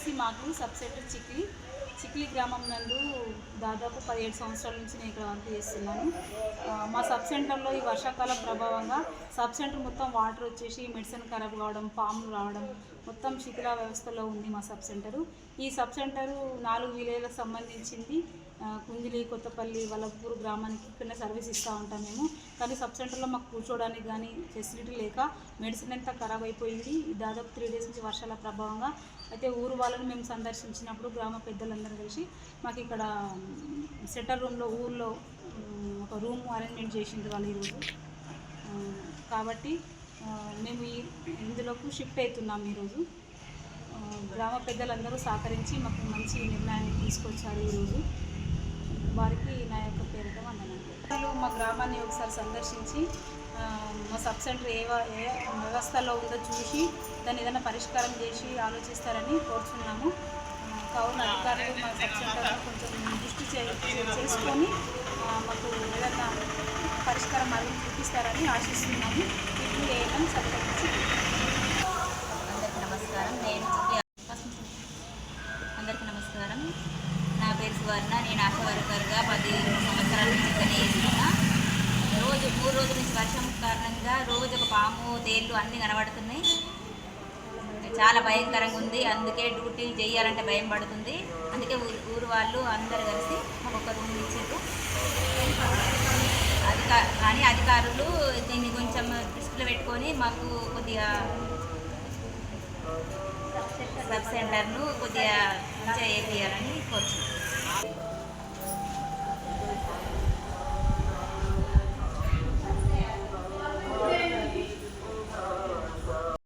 వచ్చేసి మాకు sub centre Chikhli Chikhli గ్రామం నందు దాదాపు పదిహేడు సంవత్సరాల నుంచి నేను ఇక్కడ వర్క్ చేస్తున్నాను. మా సబ్ సెంటర్లో ఈ వర్షాకాలం ప్రభావంగా సబ్ సెంటర్ మొత్తం వాటర్ వచ్చేసి మెడిసిన్ ఖరాబ్ కావడం పాములు రావడం మొత్తం శిథిలా వ్యవస్థలో ఉంది మా సబ్ సెంటరు. ఈ సబ్ సెంటరు నాలుగు విలేజ్లకు సంబంధించింది. కుంజిలి కొత్తపల్లి వల్లపూర్ గ్రామానికి ఇక్కడ సర్వీస్ ఇస్తూ ఉంటాం మేము. కానీ సబ్ సెంటర్లో మాకు కూర్చోవడానికి కానీ ఫెసిలిటీ లేక మెడిసిన్ అంతా ఖరాబ్ అయిపోయింది. దాదాపు త్రీ డేస్ నుంచి వర్షాల ప్రభావంగా. అయితే ఊరు వాళ్ళని మేము సందర్శించినప్పుడు గ్రామ పెద్దలందరూ కలిసి మాకు ఇక్కడ సెంటర్ రూమ్లో ఊర్లో ఒక రూమ్ అరేంజ్మెంట్ చేసిండ్రు వాళ్ళు ఈరోజు కాబట్టి మేము ఈ ఇందులోకి షిఫ్ట్ అవుతున్నాం ఈరోజు గ్రామ పెద్దలందరూ సహకరించి మాకు మంచి నిర్ణయాన్ని తీసుకొచ్చారు ఈరోజు వారికి నా యొక్క పేరుతో వందనాలు. మా గ్రామాన్ని ఒకసారి సందర్శించి మా సబ్ సెంటర్ ఏ ఏ వ్యవస్థలో ఉందో చూసి దాన్ని ఏదైనా పరిష్కారం చేసి ఆలోచిస్తారని కోరుచున్నాము. కావున అధికారులు మా సబ్ సెంటర్ కొంచెం దృష్టి చేసుకొని మాకు ఏదైనా పరిష్కారం మార్గం చూపిస్తారని ఆశిస్తున్నాము. ఇప్పుడు ఏమని సంప్రదించి అందరికీ నమస్కారం. నేను అందరికీ నమస్కారం. నా నేను ఆశ వర్కర్గా పది సంవత్సరాల నుంచి ఇక్కడ చేస్తున్నా రోజు మూడు రోజుల నుంచి వర్షం కారణంగా రోజు ఒక పాము తేళ్ళు అన్నీ కనబడుతున్నాయి. చాలా భయంకరంగా ఉంది. అందుకే డ్యూటీ చేయాలంటే భయం పడుతుంది. అందుకే ఊరు ఊరు వాళ్ళు అందరు కలిసి మాకు ఒక రూమ్ ఇచ్చారు. అధికా కానీ అధికారులు దీన్ని కొంచెం దృష్టిలో పెట్టుకొని మాకు కొద్దిగా సబ్ సెంటర్ను కొద్దిగా మంచిగా చేయాలని కోరుచున్నాను